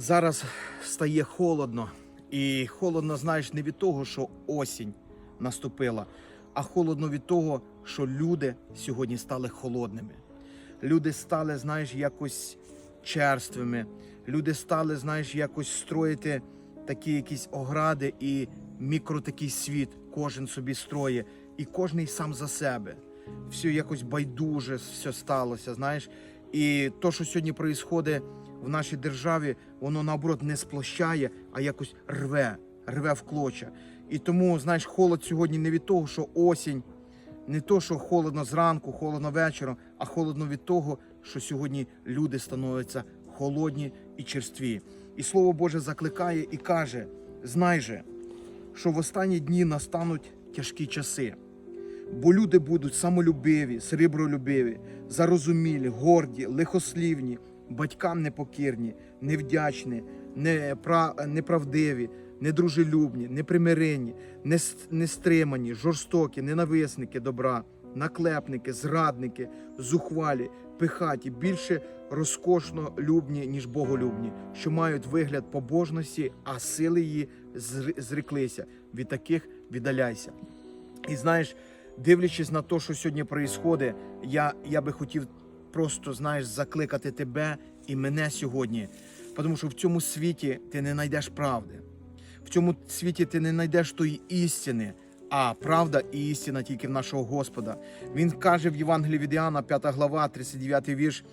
Зараз стає холодно. І холодно, знаєш, не від того, що осінь наступила, а холодно від того, що люди сьогодні стали холодними. Люди стали, знаєш, якось черствими. Люди стали, знаєш, якось строїти такі якісь огради і мікро такий світ. Кожен собі строє, і кожний сам за себе. Все якось байдуже, все сталося, знаєш. І то, що сьогодні відбувається в нашій державі, воно наоборот не сплощає, а якось рве, рве в клоча. І тому, знаєш, холод сьогодні не від того, що осінь, не то, що холодно зранку, холодно вечором, а холодно від того, що сьогодні люди становляться холодні і черстві. І слово Боже закликає і каже: знай же, що в останні дні настануть тяжкі часи. Бо люди будуть самолюбиві, срібролюбиві, зарозумілі, горді, лихослівні, батькам непокірні, невдячні, неправдиві, недружелюбні, непримиренні, нес- нестримані, жорстокі, ненависники добра, наклепники, зрадники, зухвалі, пихаті, більше розкошно любні, ніж боголюбні, що мають вигляд побожності, а сили її зр- зреклися. Від таких віддаляйся. І знаєш, дивлячись на те, що сьогодні відбувається, я, я би хотів просто, знаєш, закликати тебе і мене сьогодні. Тому що в цьому світі ти не знайдеш правди. В цьому світі ти не знайдеш тої істини, а правда і істина тільки в нашого Господа. Він каже в Євангелії від Іоанна, 5 глава, 39 вірш,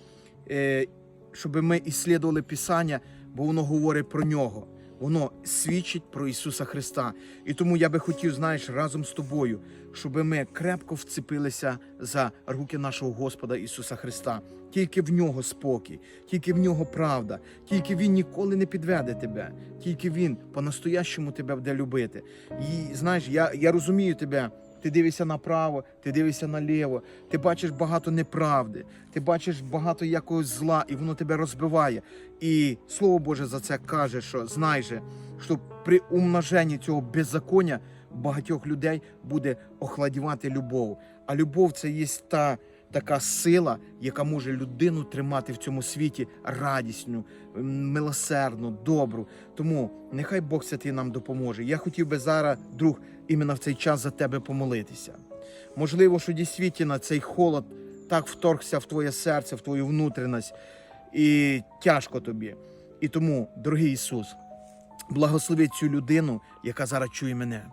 е, щоб ми іслідували Писання, бо воно говорить про нього. Воно свідчить про Ісуса Христа. І тому я би хотів, знаєш, разом з тобою, щоб ми крепко вцепилися за руки нашого Господа Ісуса Христа. Тільки в нього спокій, тільки в нього правда, тільки Він ніколи не підведе тебе, тільки Він по-настоящому тебе буде любити. І знаєш, я, я розумію тебе. Ти дивишся направо, ти дивишся наліво, ти бачиш багато неправди, ти бачиш багато якогось зла, і воно тебе розбиває. І слово Боже за це каже, що знай же, що при умноженні цього беззаконня багатьох людей буде охладівати любов. А любов це є та така сила, яка може людину тримати в цьому світі радісну, милосердну, добру. Тому нехай Бог святий нам допоможе. Я хотів би зараз, друг, іменно в цей час за тебе помолитися. Можливо, що дійсно цей холод так вторгся в твоє серце, в твою внутрішність, і тяжко тобі. І тому, дорогий Ісус, благослови цю людину, яка зараз чує мене.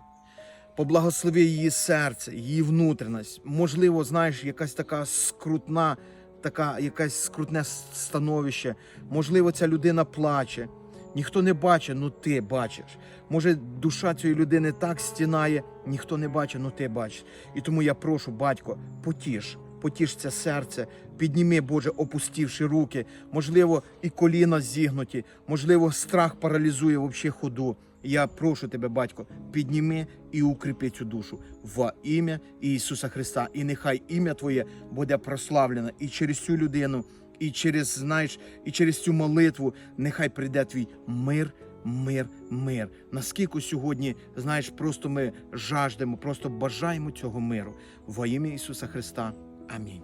Поблагослови її серце, її внутрішність. Можливо, знаєш, якась така скрутна, така якась скрутне становище. Можливо, ця людина плаче. Ніхто не бачить, ну ти бачиш. Може, душа цієї людини так стінає, ніхто не бачить, ну ти бачиш. І тому я прошу, батько, потіш, потіш це серце, підніми, Боже, опустивши руки. Можливо, і коліна зігнуті, можливо, страх паралізує взагалі ходу. Я прошу тебе, батько, підніми і укріпи цю душу в ім'я Ісуса Христа. І нехай ім'я Твоє буде прославлене і через цю людину, і через, знаєш, і через цю молитву нехай прийде твій мир, мир, мир. Наскільки сьогодні, знаєш, просто ми жаждемо, просто бажаємо цього миру. Во ім'я Ісуса Христа. Амінь.